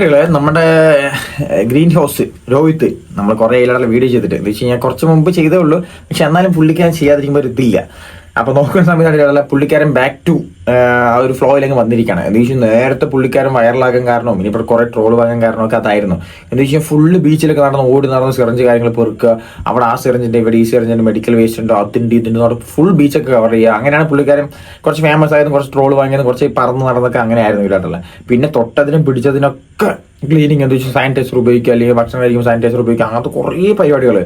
പുള്ളിക്കാരികൾ നമ്മുടെ green house Rohit നമ്മൾ കുറെ ഇല്ലാതെ വീഡിയോ ചെയ്തിട്ട്. എന്ന് വെച്ച് കഴിഞ്ഞാൽ കുറച്ച് മുമ്പ് ചെയ്തേ ഉള്ളൂ. പക്ഷെ എന്നാലും പുള്ളിക്കാൻ ചെയ്യാതിരിക്കുമ്പോൾ ഒരു ഇതില്ല. അപ്പൊ നോക്കുന്ന സമയത്ത് പുള്ളിക്കാരൻ ബാക്ക് ടു ആ ഒരു ഫ്ലോയിലങ്ങ് വന്നിരിക്കുകയാണ്. എന്ന് വെച്ചാൽ നേരത്തെ പുള്ളിക്കാരൻ വൈറലാകാൻ കാരണവും ഇനിയിപ്പോൾ കുറെ ട്രോൾ വാങ്ങാൻ കാരണമൊക്കെ അതായിരുന്നു. എന്ന് വെച്ചാൽ ഫുള്ള് ബീച്ചിലൊക്കെ നടന്ന് ഓടി നടന്ന് സിറഞ്ച് കാര്യങ്ങൾ പെറുക്കുക. അവിടെ ആ സിറഞ്ചിന്റെ ഇവിടെ ഈ സിറഞ്ചിന്റെ മെഡിക്കൽ വേസ്റ്റ് ഉണ്ടോ? അതിന്റെ ഇതിന്റെ അവിടെ ഫുൾ ബീച്ചൊക്കെ കവർ ചെയ്യുക. അങ്ങനെയാണ് പുള്ളിക്കാരൻ കുറച്ച് ഫേമസ് ആയതും കുറച്ച് ട്രോൾ വാങ്ങിയതും കുറച്ച് പറന്ന് നടന്നൊക്കെ അങ്ങനെ ആയിരുന്നു ഇല്ലാട്ടുള്ള പിന്നെ തൊട്ടതിനും പിടിച്ചതിനൊക്കെ ക്ലീനിങ് എന്താ വെച്ചാൽ സാനിറ്റൈസർ ഉപയോഗിക്കുക അല്ലെങ്കിൽ ഭക്ഷണം കഴിക്കുമ്പോൾ സാനിറ്റൈസർ ഉപയോഗിക്കുക. അങ്ങനത്തെ കുറേ പരിപാടികൾ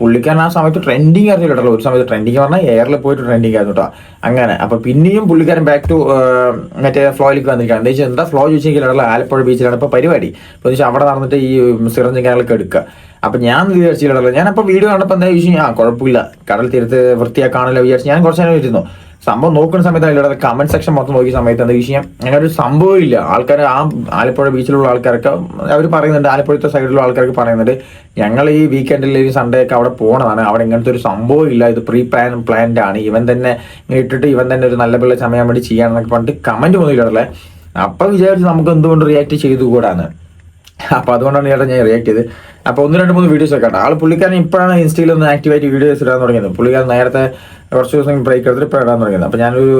പുള്ളിക്കാരൻ ആ സമയത്ത് ട്രെൻഡിങ് ആയിരുന്നു കേട്ടോ. ഒരു സമയത്ത് ട്രെൻഡിങ് പറഞ്ഞാൽ എയറിൽ പോയിട്ട് ട്രെൻഡിങ് ആയിരുന്നു കേട്ടോ. അങ്ങനെ. അപ്പൊ പിന്നെയും പുള്ളിക്കാരൻ ബാക്ക് ടു മറ്റേ ഫ്ലോയിലേക്ക് വന്നിരിക്കുകയാണ്. എന്താ വെച്ചാൽ എന്താ ഫ്ലോ ചോദിച്ചെങ്കിൽ ആലപ്പുഴ ബീച്ചിലാണ് ഇപ്പൊ പരിപാടി. അപ്പൊ വെച്ചാൽ അവിടെ നടന്നിട്ട് ഈ സിറഞ്ചും കാര്യങ്ങളൊക്കെ എടുക്കുക. അപ്പൊ ഞാൻ വിചാരിച്ചില്ല ഞാൻ അപ്പൊ വീഡിയോ കണ്ടപ്പോൾ എന്താ ചോദിച്ചു ആ കുഴപ്പമില്ല. കടൽ തീരത്ത് വൃത്തിയാക്കാണല്ലോ വിചാരിച്ചു ഞാൻ കുറച്ച് നേരം ഇരുന്നു. സംഭവം നോക്കുന്ന സമയത്ത് അതിലൂടെ കമന്റ് സെക്ഷൻ മൊത്തം നോക്കിയ സമയത്ത് എന്താ വിഷയം? അങ്ങനെ ഒരു സംഭവം ഇല്ല ആൾക്കാർ ആ ആലപ്പുഴ ബീച്ചിലുള്ള ആൾക്കാരൊക്കെ അവർ പറയുന്നുണ്ട് ആലപ്പുഴത്തെ സൈഡിലുള്ള ആൾക്കാർക്ക് പറയുന്നുണ്ട് ഞങ്ങൾ ഈ വീക്കെൻഡിൽ ഈ സൺഡേ ഒക്കെ അവിടെ പോകണതാണ് അവിടെ ഇങ്ങനത്തെ ഒരു സംഭവം ഇല്ല. ഇത് പ്രീ പ്ലാൻ പ്ലാൻഡ് ആണ്. ഇവൻ തന്നെ ഇട്ടിട്ട് ഇവൻ തന്നെ ഒരു നല്ല പിള്ളേ സമയം വേണ്ടി ചെയ്യാന്നൊക്കെ പറഞ്ഞിട്ട് കമന്റ് ഒന്നും അപ്പൊ വിചാരിച്ച് നമുക്ക് എന്തുകൊണ്ട് റിയാക്ട് ചെയ്തുകൂടാന്ന്. അപ്പൊ അതുകൊണ്ടാണ് ചേട്ടാ ഞാൻ റിയാക്ട് ചെയ്ത് അപ്പൊ ഒന്ന് രണ്ട് മൂന്ന് വീഡിയോസ് ഒക്കെ ആൾ പുള്ളിക്കാരൻ ഇപ്പോഴാണ് ഇൻസ്റ്റയിൽ ഒന്ന് ആക്ടിവായിട്ട് വീഡിയോസ് ഇടാൻ തുടങ്ങിയത്. പുള്ളിക്കാരൻ നേരത്തെ കുറച്ച് ദിവസം ബ്രേക്ക് എടുത്തിട്ട് ഇപ്പോൾ ഇടാൻ തുടങ്ങിയത്. അപ്പം ഞാനൊരു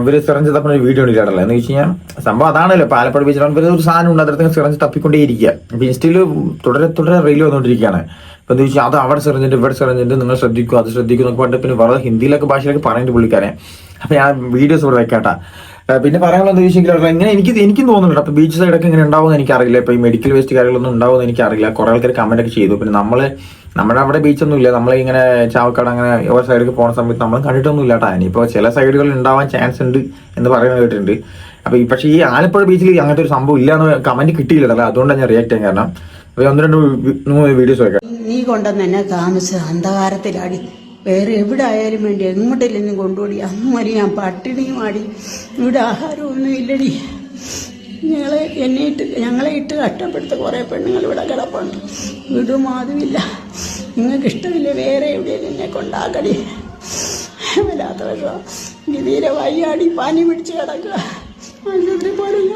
ഇവർ സിറഞ്ച് തപ്പുന്ന ഒരു വീഡിയോ ഇടാറില്ല എന്ന് വെച്ച് കഴിഞ്ഞാൽ സംഭവം അതാണല്ലോ. പാലപ്പാട് ബീച്ചിലാണ് ഇവർ ഒരു സാധനം ഉണ്ട്. അതിനകത്ത് സിറഞ്ച് തപ്പിക്കൊണ്ടേ ഇരിക്കുക. അപ്പം ഇൻസ്റ്റയിൽ തുടരെ തുടരെ റീൽ വന്നുകൊണ്ടിരിക്കുകയാണ് അപ്പം എന്താ വെച്ചാൽ അത് അവിടെ സിറഞ്ചുണ്ട് ഇവിടെ സിറഞ്ചുണ്ട് നിങ്ങൾ ശ്രദ്ധിക്കും അത് ശ്രദ്ധിക്കും എന്നൊക്കെ പറഞ്ഞിട്ട് പിന്നെ വെറുതെ ഹിന്ദിയിലൊക്കെ ഭാഷയിലൊക്കെ പറഞ്ഞിട്ട് പുള്ളിക്കാരെ അപ്പം ഞാൻ വീഡിയോസ് ഇവിടെ വെക്കാട്ടാ. പിന്നെ പറയാനുള്ളത് ചോദിച്ചെങ്കിലും എങ്ങനെ എനിക്ക് എനിക്കും തോന്നുന്നുണ്ട്. അപ്പൊ ബീച്ച് സൈഡൊക്കെ ഇങ്ങനെ ഉണ്ടാവുമെന്ന് എനിക്കറിയില്ല. ഇപ്പൊ ഈ മെഡിക്കൽ വേസ്റ്റ് കാര്യങ്ങളൊന്നും ഉണ്ടാവുമെന്ന് എനിക്കറിയില്ല. കുറെ ആൾക്കാർ കമന്റ് ഒക്കെ ചെയ്തു. പിന്നെ നമ്മൾ നമ്മുടെ അവിടെ ബീച്ചൊന്നും ഇല്ല. നമ്മൾ ഇങ്ങനെ ചാവക്കാട് അങ്ങനെ ഓരോ സൈഡിലേക്ക് പോകുന്ന സമയത്ത് നമ്മൾ കണ്ടിട്ടൊന്നും ഇല്ല കേട്ടോ ഇനിയിപ്പോൾ ചില സൈഡുകളിൽ ഉണ്ടാവാൻ ചാൻസ് ഉണ്ട് എന്ന് പറയുന്നത് കേട്ടിട്ടുണ്ട്. അപ്പൊ ഈ പക്ഷേ ഈ ആലപ്പുഴ ബീച്ചിൽ അങ്ങനത്തെ ഒരു സംഭവം ഇല്ല എന്ന് കമന്റ് കിട്ടിയില്ലല്ലോ. അതുകൊണ്ടാണ് ഞാൻ റിയാക്ട് ചെയ്യാൻ കാരണം. ഒന്ന് രണ്ട് വീഡിയോസ് വെക്കാം നീ കൊണ്ടുവന്ന് എന്നെ താമസിച്ച് അന്ധകാരത്തിലാടി. വേറെ എവിടെ ആയാലും വേണ്ടി എങ്ങോട്ടില്ലെന്നും കൊണ്ടുപോടി. വരെ ഞാൻ പട്ടിണിയും ആടി ഇവിടെ ആഹാരമൊന്നും ഇല്ലടി. ഞങ്ങളെ എന്നെ ഇട്ട് ഞങ്ങളെ ഇട്ട് കഷ്ടപ്പെടുത്ത കുറേ പെണ്ണുങ്ങൾ ഇവിടെ കിടപ്പുണ്ട്. വീടും അതുമില്ല നിങ്ങൾക്ക് ഇഷ്ടമില്ല വേറെ എവിടെയും എന്നെ കൊണ്ടാക്കടി. വല്ലാത്ത വിഷമം. തീരെ വയ്യാടി പനി പിടിച്ച് കിടക്കുക. ആശുപത്രി പോലും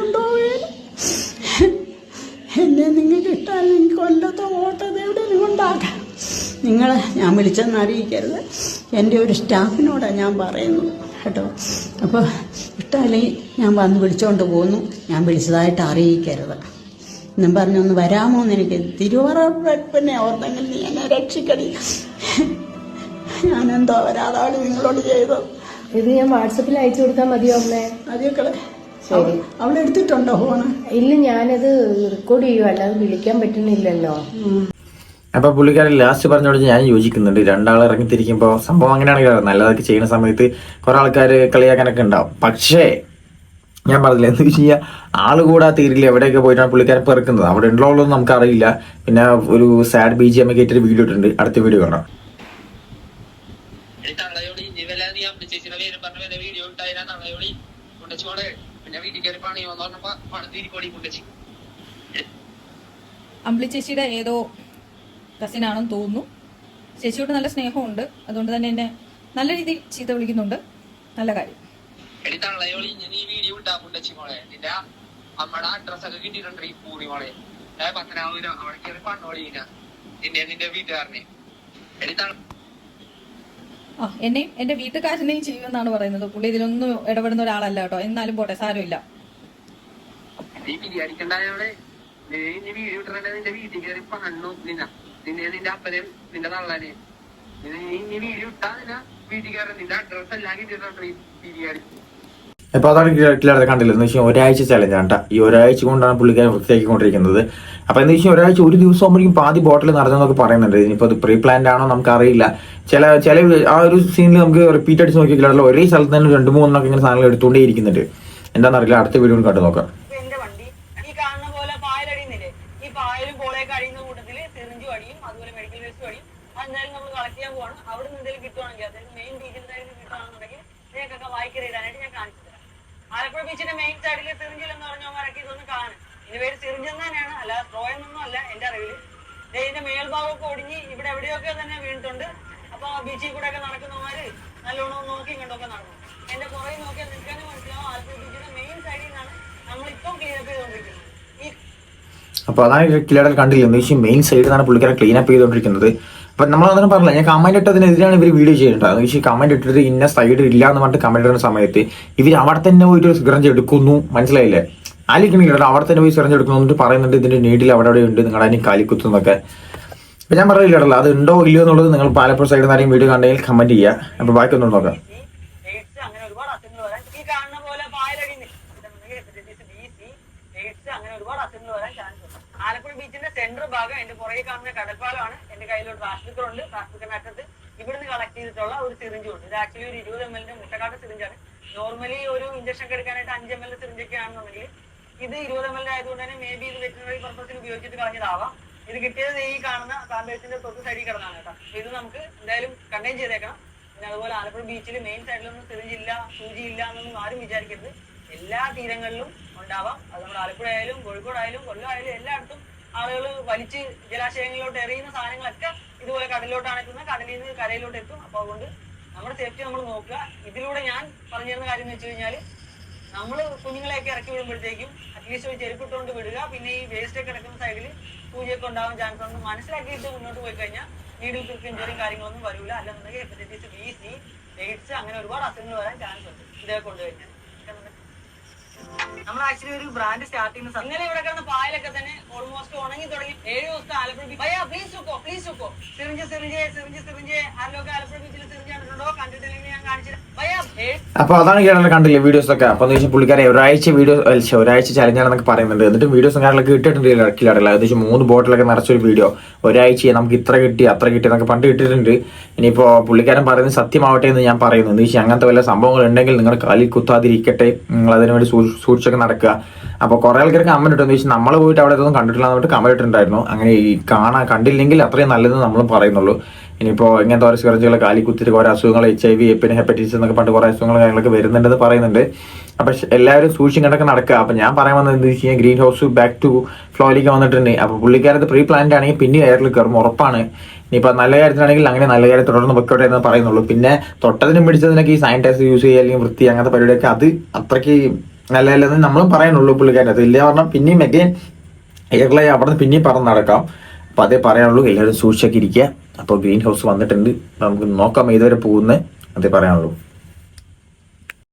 എന്നെ നിങ്ങൾക്ക് ഇഷ്ടമല്ലെങ്കിൽ കൊല്ലത്തോ ഓട്ടത്തെ എവിടെയും കൊണ്ടാക്കാം. നിങ്ങൾ ഞാൻ വിളിച്ചെന്ന് അറിയിക്കരുത്. എന്റെ ഒരു സ്റ്റാഫിനോടാണ് ഞാൻ പറയുന്നത് കേട്ടോ. അപ്പോൾ ഇഷ്ടമല്ലെങ്കിൽ ഞാൻ വന്ന് വിളിച്ചോണ്ട് പോന്നു ഞാൻ വിളിച്ചതായിട്ട് അറിയിക്കരുത്. എന്നും പറഞ്ഞൊന്ന് വരാമോ എന്ന് എനിക്ക് തിരുവറപ്പനെ ഓർത്തെങ്കിൽ നീ എന്നെ രക്ഷിക്കടി. ഞാനെന്തോ ഒരാളാണ് നിങ്ങളോട് ചെയ്തത്. ഇത് ഞാൻ വാട്സപ്പിൽ അയച്ചു കൊടുത്താൽ മതിയോ അമ്മേ? അതൊക്കെ അവളെടുത്തിട്ടുണ്ടോ ഫോണ്? ഇല്ല ഞാനത് റെക്കോർഡ് ചെയ്യുക അല്ലാതെ വിളിക്കാൻ പറ്റുന്നില്ലല്ലോ. അപ്പൊ പുള്ളിക്കാരൻ ലാസ്റ്റ് പറഞ്ഞോട് ഞാൻ യോജിക്കുന്നുണ്ട്. രണ്ടാൾ ഇറങ്ങിത്തിരിക്കുമ്പോൾ സംഭവം അങ്ങനെയാണെങ്കിൽ നല്ലതൊക്കെ ചെയ്യുന്ന സമയത്ത് കുറെ ആൾക്കാർ കളിയാക്കാനൊക്കെ ഉണ്ടാവും. പക്ഷേ ഞാൻ പറഞ്ഞില്ല എന്ന് വെച്ച് കഴിഞ്ഞാൽ ആൾ കൂടാ തീരില്ല. എവിടെയൊക്കെ പോയിട്ടാണ് പുള്ളിക്കാരൻ പെറുക്കുന്നത്? അവിടെ ഉള്ളതൊന്നും നമുക്കറിയില്ല. പിന്നെ ഒരു സാഡ് ബി ജി എം കയറ്റൊരു വീഡിയോ ഇട്ടുണ്ട് അടുത്ത വീഡിയോ കാണാം. അമ്പിളി ചേച്ചിയുടെ ഏതോ കസിനാണെന്ന് തോന്നുന്നു. ചേച്ചിയോട് നല്ല സ്നേഹമുണ്ട്. അതുകൊണ്ട് തന്നെ എന്നെ നല്ല രീതിയിൽ ചീത്ത വിളിക്കുന്നുണ്ട്. നല്ല കാര്യം. അഡ്രസ് ഒക്കെ കിട്ടിയിട്ടുണ്ട് ഈ മോളെ. പത്തനാപുരം അവിടെ കയറി നിന്നെ നിന്റെ വീട്ടുകാരനെ. ആ എന്നെയും എന്റെ വീട്ടുകാരനെയും ചെയ്യുമെന്നാണ് പറയുന്നത്. പുള്ളി ഇതിലൊന്നും ഇടപെടുന്ന ഒരാളല്ല കേട്ടോ. എന്നാലും പോട്ടെ സാരമില്ല. നീ ബിരിയാണിക്കുണ്ടായോടെ നീ വീട് നിന്റെ വീട്ടിൽ കയറി പണ്ണു നിന്ന നിന്നെ നിന്റെ അപ്പനെയും നിന്റെ തള്ളനെ നീ വീഡിയോ ഇട്ടാ നിന്നെ വീട്ടിൽ കയറി നിന്റെ അഡ്രസ് എല്ലാം കിട്ടിയിട്ടുണ്ട് ബിരിയാണി. അപ്പൊ അതാണ് കിട്ടില്ലാതെ കണ്ടില്ല എന്ന് വെച്ചാൽ ഒരാഴ്ച ചലഞ്ച് കേട്ടോ ഈ ഒരാഴ്ച കൊണ്ടാണ് പുള്ളിക്കാരൻ വൃത്തിയാക്കിക്കൊണ്ടിരിക്കുന്നത്. അപ്പൊ എന്ന് വെച്ചാൽ ഒരാഴ്ച ഒരു ദിവസം ആകുമ്പോഴേക്കും പാതി ബോട്ടിൽ നടന്നെന്നൊക്കെ പറയുന്നുണ്ട്. ഇനിയിപ്പോ അത് പ്രീ പ്ലാൻഡ് ആണോ നമുക്ക് അറിയില്ല. ചില ചില ആ ഒരു സീനിൽ നമുക്ക് റിപ്പീറ്റ് അടിച്ച് നോക്കിയിട്ടില്ല ഒരേ സ്ഥലത്ത് തന്നെ രണ്ട് മൂന്നെണ്ണൊക്കെ ഇങ്ങനെ സാധനങ്ങൾ എടുത്തുകൊണ്ടേ ഇരിക്കുന്നുണ്ട് എന്താണെന്നറിയില്ല അടുത്ത വീഡിയോ കണ്ടു നോക്കാം എന്റെ വണ്ടി ഈ കാണുന്ന പോലെ പായലടിയുന്നില്ലേ ഈ പായലും പോളയൊക്കെ അടിയുന്ന കൂട്ടത്തിൽ അടിയും അതുപോലെ മെഡിക്കൽ വേസ്റ്റും അടിയും അതെന്തായാലും നമ്മൾ കളക്ട് ചെയ്യാൻ പോവാണ്. അവിടെ നിന്ന് എന്തെങ്കിലും കിട്ടുവാണെങ്കിൽ അതായത് മെയിൻ ബീച്ചിൽ നിന്ന് കിട്ടുകയാണെന്നുണ്ടെങ്കിൽ നിങ്ങൾക്കൊക്കെ വായിക്കറിയിടാനായിട്ട് ഞാൻ കാണിച്ചു തരാം. ആലപ്പുഴ ബീച്ചിന്റെ മെയിൻ സൈഡിൽ സിറിഞ്ചിൽ എന്ന് മരക്കി ഇതൊന്ന് കാണും ഇതിന്റെ പേര് സിറിഞ്ച് എന്ന് തന്നെയാണ്. അല്ല സ്ട്രോ എന്നൊന്നും അല്ല എന്റെ അറിവിൽ. ഇതിന്റെ മേൽഭാഗമൊക്കെ ഒടിഞ്ഞ് ഇവിടെ എവിടെയൊക്കെ തന്നെ വീണിട്ടുണ്ട്. അപ്പൊ ആ ബീച്ചിൽ കൂടെ ഒക്കെ നടക്കുന്നവര് നല്ലോണം നോക്കി കണ്ടൊക്കെ നടന്നു. എന്റെ പുറകെ നോക്കിയാൽ നിൽക്കാനും മനസ്സിലാവും. ആലപ്പുഴ ബീച്ചിന്റെ മെയിൻ സൈഡിൽ നിന്നാണ് നമ്മളിപ്പം ക്ലീൻ അപ്പ് ചെയ്തുകൊണ്ടിരിക്കുന്നത് അപ്പോൾ അതാണ് കിലടൽ കണ്ടില്ല? വെച്ചാൽ മെയിൻ സൈഡിൽ നിന്നാണ് പുള്ളിക്കാരൻ ക്ലീൻ അപ്പ് ചെയ്തുകൊണ്ടിരിക്കുന്നത്. അപ്പം നമ്മൾ അങ്ങനെ പറഞ്ഞില്ല ഞാൻ കമന്റ് ഇട്ടതിനെതിരാണ് ഇവർ വീഡിയോ ചെയ്യേണ്ടത് എന്ന് വെച്ചാൽ കമന്റ് ഇട്ടിട്ട് ഇന്ന സൈഡ് ഇല്ല എന്ന് പറഞ്ഞിട്ട് കമന്റ് ഇടുന്ന സമയത്ത് ഇവർ അവിടെ തന്നെ പോയിട്ട് ഒരു സിഗറഞ്ച് എടുക്കുന്നു. മനസ്സിലായില്ലേ? ആലിക്കണില്ല അവിടെ തന്നെ പോയി സിറഞ്ച് എടുക്കുന്നു എന്നിട്ട് പറയുന്നുണ്ട് ഇതിന്റെ നീഡിൽ അവിടെ അവിടെ ഉണ്ട് നിങ്ങളുടെ അതിന് കാലിക്കുത്തുന്നൊക്കെ അപ്പൊ ഞാൻ പറഞ്ഞില്ലല്ലോ അത് ഉണ്ടോ ഇല്ലയോ എന്നുള്ളത് നിങ്ങൾ പാലപ്പുഴ സൈഡിൽ നിന്ന് ആരെങ്കിലും വീഡിയോ കണ്ടെങ്കിൽ കമന്റ് ചെയ്യുക. അപ്പൊ ബാക്കി ഒന്നും നോക്കാം എയ്ഡ്സ് അങ്ങനെ ഒരുപാട് അസുഖങ്ങൾ വരാൻ ഈ കാണുന്ന പോലെ പായലടി ഹെപ്പറ്റൈറ്റിസ് ബി സി എയ്ഡ്സ് അങ്ങനെ ഒരുപാട് അസുഖങ്ങൾ വരാൻ ചാൻസ് ഉണ്ട് ആലപ്പുഴ ബീച്ചിന്റെ സെൻട്രൽ ഭാഗം എന്റെ പുറകെ കാണുന്ന കടൽപ്പാലമാണ് എന്റെ കയ്യിലൊരു പ്ലാസ്റ്റിക് ഉണ്ട് പ്ലാസ്റ്റിക്കിന്റെ അറ്റത്ത് ഇവിടുന്ന് കളക്ട് ചെയ്തിട്ടുള്ള ഒരു സിറിഞ്ചും ഉണ്ട് ഇത് ആക്ച്വലി ഒരു ഇരുപത് എം എല്ലിന്റെ മുട്ടക്കാട്ട സിറിഞ്ചാണ് നോർമലി ഒരു ഇഞ്ചക്ഷൻ എടുക്കാനായിട്ട് അഞ്ച് എം എൽ സിറിഞ്ചൊക്കെ ആണെന്നുണ്ടെങ്കിൽ ഇത് ഇരുപത് എം എൽ ആയതുകൊണ്ട് തന്നെ മേ ബി ഇത് വെറ്റിനറി പർപ്പസിന് ഉപയോഗിച്ചിട്ട് കളഞ്ഞതാവാം. ഇത് കിട്ടിയത് ഈ കാണുന്ന സാമ്പേഴ്സിന്റെ തൊട്ട് സൈഡിൽ കിടന്നാണ് കേട്ടോ. ഇത് നമുക്ക് എന്തായാലും കണ്ടെയ്ൻ ചെയ്തേക്കണം. പിന്നെ അതുപോലെ ആലപ്പുഴ ബീച്ചിൽ മെയിൻ സൈഡിലൊന്നും സിറിഞ്ച് ഇല്ല സൂചി ഇല്ല എന്നൊന്നും ആരും വിചാരിക്കരുത്. എല്ലാ തീരങ്ങളിലും ഉണ്ടാവാം. അത് നമ്മൾ ആലപ്പുഴ ആയാലും കോഴിക്കോട് ആയാലും കൊല്ലം ആയാലും എല്ലായിടത്തും ആളുകൾ വലിച്ച് ജലാശയങ്ങളിലോട്ട് എറിയുന്ന സാധനങ്ങളൊക്കെ ഇതുപോലെ കടലിലോട്ടാണ് എത്തുന്നത്. കടലിൽ നിന്ന് കരയിലോട്ട് എത്തും. അപ്പൊ അതുകൊണ്ട് നമ്മുടെ സേഫ്റ്റി നമ്മൾ നോക്കുക. ഇതിലൂടെ ഞാൻ പറഞ്ഞു തരുന്ന കാര്യം എന്ന് വെച്ച് കഴിഞ്ഞാൽ നമ്മൾ കുഞ്ഞുങ്ങളെയൊക്കെ ഇറക്കി വിടുമ്പോഴത്തേക്കും അറ്റ്ലീസ്റ്റ് ഒരു ചെരുപ്പിട്ടുകൊണ്ട് വിടുക. പിന്നെ ഈ വേസ്റ്റ് ഒക്കെ കിടക്കുന്ന സൈഡിൽ പൂജയൊക്കെ ഉണ്ടാവാൻ ചാൻസ് ഉണ്ട് മനസ്സിലാക്കിയിട്ട് മുന്നോട്ട് പോയി കഴിഞ്ഞാൽ നീഡിൽ കൃത്യം ഇഞ്ചറിയും കാര്യങ്ങളൊന്നും വരില്ല അല്ലെന്നുണ്ടെങ്കിൽ ഹെപ്പറ്റൈറ്റിസ് ബി സി എയ്ഡ്സ് അങ്ങനെ ഒരുപാട് അസുഖങ്ങൾ വരാൻ ചാൻസ് ഉണ്ട്. ഇതേ കൊണ്ടുകഴിഞ്ഞാൽ നമ്മൾ ആക്ച്വലി ഒരു ബ്രാൻഡ് സ്റ്റാർട്ട് ചെയ്യുന്ന ഇന്നലെ ഇവിടെ കിടന്ന പായലൊക്കെ തന്നെ ഓൾമോസ്റ്റ് ഉണങ്ങി തുടങ്ങി ഏഴ് ദിവസത്തെ ആലപ്പുഴ ബീച്ച് ഭയ്യ പ്ലീസ് സുക്കോ പ്ലീസ് സുക്കോ സിറിഞ്ച് സിറിഞ്ച് സിറിഞ്ച് സിറിഞ്ച്. ആരിലൊക്കെ ആലപ്പുഴ ബീച്ചിൽ സിറിഞ്ച് കണ്ടിട്ടുണ്ടോ? കണ്ടിട്ടില്ലെങ്കിൽ ഞാൻ കാണിച്ചില്ല ഭയ്യ ഏഴ് അപ്പൊ അതാണ് കേരളം കണ്ടില്ലേ വീഡിയോസ് ഒക്കെ. അപ്പൊ എന്ന് വെച്ചാൽ പുള്ളിക്കാരെ ഒരാഴ്ച വീഡിയോ ഒരാഴ്ച ചലഞ്ചാണെന്നൊക്കെ പറയുന്നുണ്ട്. എന്നിട്ട് വീഡിയോസും കാര്യങ്ങളൊക്കെ കിട്ടിയിട്ടുണ്ട് ഇറക്കിലാറില്ല ഏകദേശം മൂന്ന് ബോട്ടിലൊക്കെ നിറച്ചൊരു വീഡിയോ ഒരാഴ്ച നമുക്ക് ഇത്ര കിട്ടി അത്ര കിട്ടി എന്നൊക്കെ പണ്ട് കിട്ടിയിട്ടുണ്ട്. ഇനിയിപ്പോ പുള്ളിക്കാരൻ പറയുന്നത് സത്യമാവട്ടെ എന്ന് ഞാൻ പറയുന്നു. എന്ന് വെച്ചാൽ അങ്ങനത്തെ വല്ല സംഭവങ്ങൾ ഉണ്ടെങ്കിൽ നിങ്ങൾ കാലിൽ കുത്താതിരിക്കട്ടെ. നിങ്ങൾ അതിനു വേണ്ടി സൂ- സൂക്ഷിച്ചൊക്കെ നടക്കുക. അപ്പോൾ കുറെ ആൾക്കാർ കമന്റ് ഇട്ടെന്ന് വെച്ചാൽ നമ്മൾ പോയിട്ട് അവിടെ ഇതൊന്നും കണ്ടിട്ടില്ല എന്നിട്ട് കമന്റ് ഇട്ടിട്ടുണ്ടായിരുന്നു. അങ്ങനെ ഈ കാണാൻ കണ്ടില്ലെങ്കിൽ അത്രയും നല്ലതെന്ന് നമ്മളും പറയുന്നുള്ളൂ. ഇനിയിപ്പോ ഇങ്ങനത്തെ ഓരോ സിറഞ്ചുകൾ കാലി കുത്തിട്ട് കുറെ അസുഖങ്ങൾ എച്ച് ഐ വി പിന്നെ ഹെപ്പറ്റൈറ്റിസ് എന്നൊക്കെ പണ്ട് കുറെ അസുഖങ്ങൾ കാര്യങ്ങളൊക്കെ വരുന്നുണ്ടെന്ന് പറയുന്നുണ്ട്. അപ്പൊ എല്ലാവരും സൂക്ഷിച്ചും കണ്ടൊക്കെ നടക്കുക. അപ്പൊ ഞാൻ പറയാൻ വന്നത് എന്താ വെച്ച് കഴിഞ്ഞാൽ ഗ്രീൻ ഹൗസ് ബാക്ക് ടു ഫ്ലോയിലേക്ക് വന്നിട്ടുണ്ട്. അപ്പൊ പുള്ളിക്കാരത്ത് പ്രീ പ്ലാന്റ് ആണെങ്കിൽ പിന്നെ എയറിൽ കയറും ഉറപ്പാണ്. ഇനിയിപ്പോ നല്ല കാര്യത്തിനാണെങ്കിൽ അങ്ങനെ നല്ല കാര്യം തുടർന്ന് വെക്കോട്ടെ എന്ന് പറയുന്നുള്ളൂ. പിന്നെ തൊട്ടതിനും പിടിച്ചതിനൊക്കെ ഈ സാനിറ്റൈസർ യൂസ് ചെയ്യുക അല്ലെങ്കിൽ വൃത്തി അങ്ങനത്തെ പരിപാടിയൊക്കെ അത് അത്രയ്ക്ക് നല്ലതല്ലെന്ന് നമ്മളും പറയാനുള്ളൂ പുള്ളിക്കാരൻ അത് ഇല്ല പറഞ്ഞാൽ പിന്നെയും മെഗൻ എയർലൈൻ അവിടെ നിന്ന് പിന്നെയും പറന്ന് നടക്കാം. അപ്പൊ അതേ പറയാനുള്ളൂ എല്ലാവരും സൂക്ഷിച്ചൊക്കെ ഇരിക്കുക. അപ്പോൾ ഗ്രീൻ ഹൗസ് വന്നിട്ടുണ്ട്. നമുക്ക് നോക്കാം ഏതുവരെ പോകുന്നത്. അതേ പറയാനുള്ളൂ.